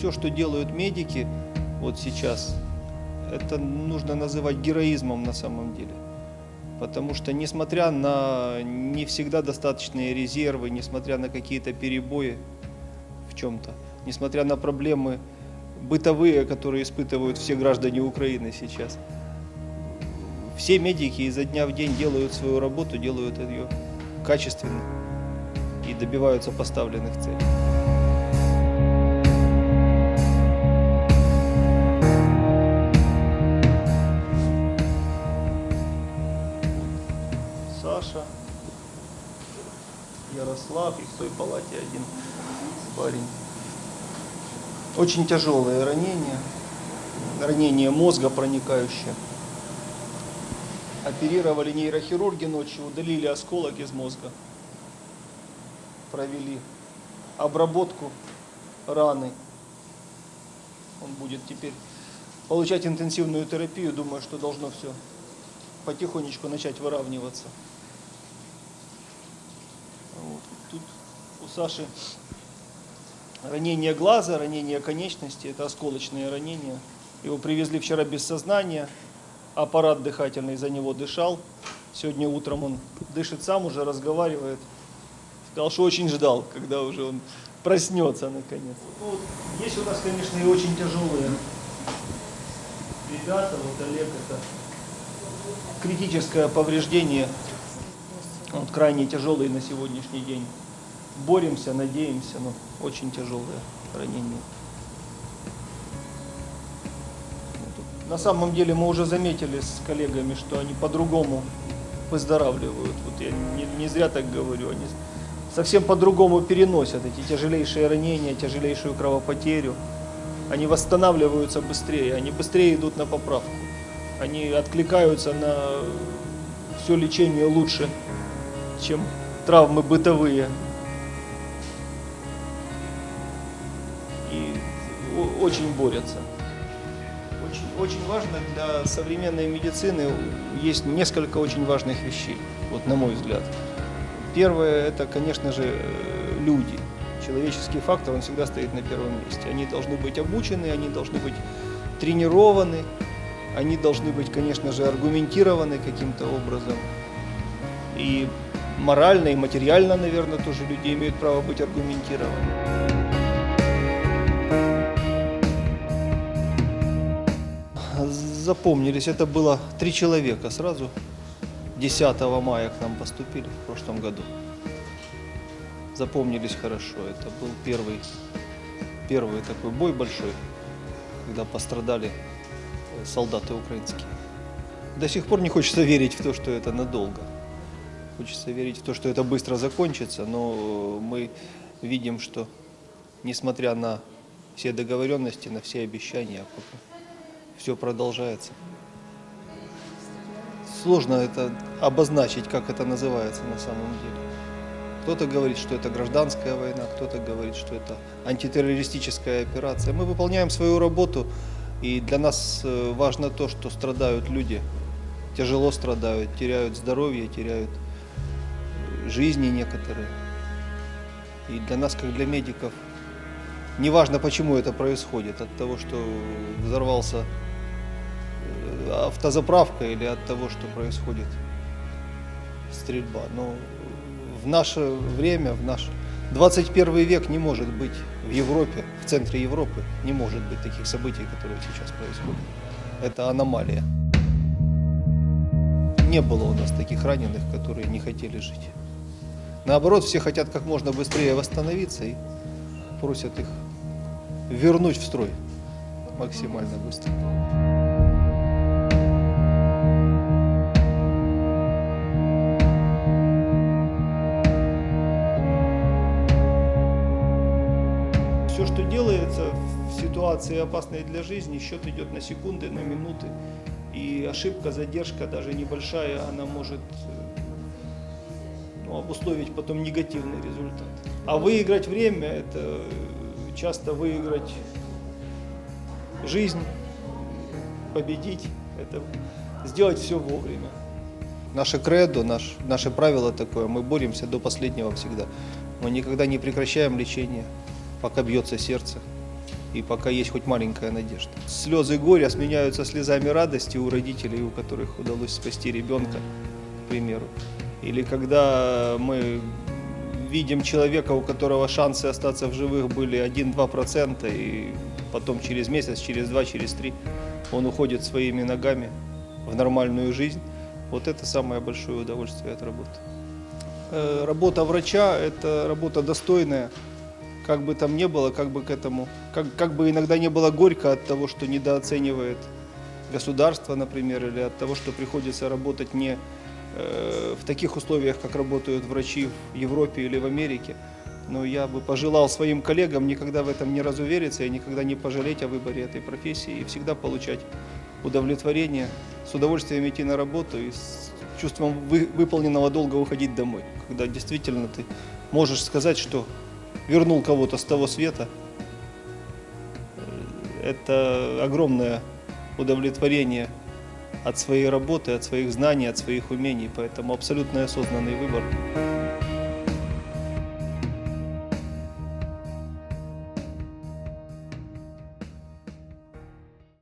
все, что делают медики вот сейчас, это нужно называть героизмом на самом деле. Потому что несмотря на не всегда достаточные резервы, несмотря на какие-то перебои в чем-то, несмотря на проблемы бытовые, которые испытывают все граждане Украины сейчас, все медики изо дня в день делают свою работу, делают ее качественно и добиваются поставленных целей. Саша, Ярослав и в той палате один парень. Очень тяжелые ранения, ранение мозга проникающее. Оперировали нейрохирурги ночью, удалили осколок из мозга. Провели обработку раны. Он будет теперь получать интенсивную терапию. Думаю, что должно все потихонечку начать выравниваться. Вот. Тут у Саши ранение глаза, ранение конечности, это осколочные ранения. Его привезли вчера без сознания, аппарат дыхательный за него дышал. Сегодня утром он дышит сам, уже разговаривает. Сказал, что очень ждал, когда уже он проснется наконец. Ну, вот есть у нас, конечно, и очень тяжелые ребята. Вот Олег это критическое повреждение, вот, крайне тяжелый на сегодняшний день. Боремся, надеемся, но очень тяжелое ранение. На самом деле мы уже заметили с коллегами, что они по-другому выздоравливают. Вот я не, не зря так говорю, они совсем по-другому переносят эти тяжелейшие ранения, тяжелейшую кровопотерю. Они восстанавливаются быстрее, они быстрее идут на поправку. Они откликаются на все лечение лучше, чем травмы бытовые. И очень борются. Очень, очень важно для современной медицины есть несколько очень важных вещей, вот на мой взгляд. Первое это, конечно же, э, люди. Человеческий фактор, он всегда стоит на первом месте. Они должны быть обучены, они должны быть тренированы, они должны быть, конечно же, аргументированы каким-то образом. И морально, и материально, наверное, тоже люди имеют право быть аргументированы. Запомнились, это было три человека сразу. 10 мая к нам поступили в прошлом году. Запомнились хорошо. Это был первый, первый такой бой большой, когда пострадали солдаты украинские. До сих пор не хочется верить в то, что это надолго. Хочется верить в то, что это быстро закончится, но мы видим, что несмотря на все договоренности, на все обещания, все продолжается. Сложно это обозначить, как это называется на самом деле. Кто-то говорит, что это гражданская война, кто-то говорит, что это антитеррористическая операция. Мы выполняем свою работу, и для нас э, важно то, что страдают люди, тяжело страдают, теряют здоровье, теряют э, жизни некоторые. И для нас, как для медиков, неважно, почему это происходит, от того, что взорвался э, автозаправка или от того, что происходит стрельба. Но в наше время, в наш 21 век не может быть в Европе, в центре Европы, не может быть таких событий, которые сейчас происходят. Это аномалия. Не было у нас таких раненых, которые не хотели жить. Наоборот, все хотят как можно быстрее восстановиться и просят их вернуть в строй максимально быстро. Все, что делается в ситуации опасной для жизни, счет идет на секунды, на минуты. И ошибка, задержка, даже небольшая, она может э, ну, обусловить потом негативный результат. А выиграть время – это часто выиграть жизнь, победить, это сделать все вовремя. Наше кредо, наш, наше правило такое, мы боремся до последнего всегда. Мы никогда не прекращаем лечение, пока бьется сердце. и пока есть хоть маленькая надежда. Слезы горя сменяются слезами радости у родителей, у которых удалось спасти ребенка, к примеру. Или когда мы видим человека, у которого шансы остаться в живых были 1-2%, и потом через месяц, через два, через три он уходит своими ногами в нормальную жизнь. Вот это самое большое удовольствие от работы. Э, Работа врача – это работа достойная, как бы там ни было, как бы к этому, как, как бы иногда не было горько от того, что недооценивает государство, например, или от того, что приходится работать не э, в таких условиях, как работают врачи в Европе или в Америке. Но я бы пожелал своим коллегам никогда в этом не разувериться и никогда не пожалеть о выборе этой профессии и всегда получать удовлетворение, с удовольствием идти на работу и с чувством вы- выполненного долга уходить домой. Когда действительно ты можешь сказать, что вернул кого-то с того света, это огромное удовлетворение от своей работы, от своих знаний, от своих умений, поэтому абсолютно осознанный выбор.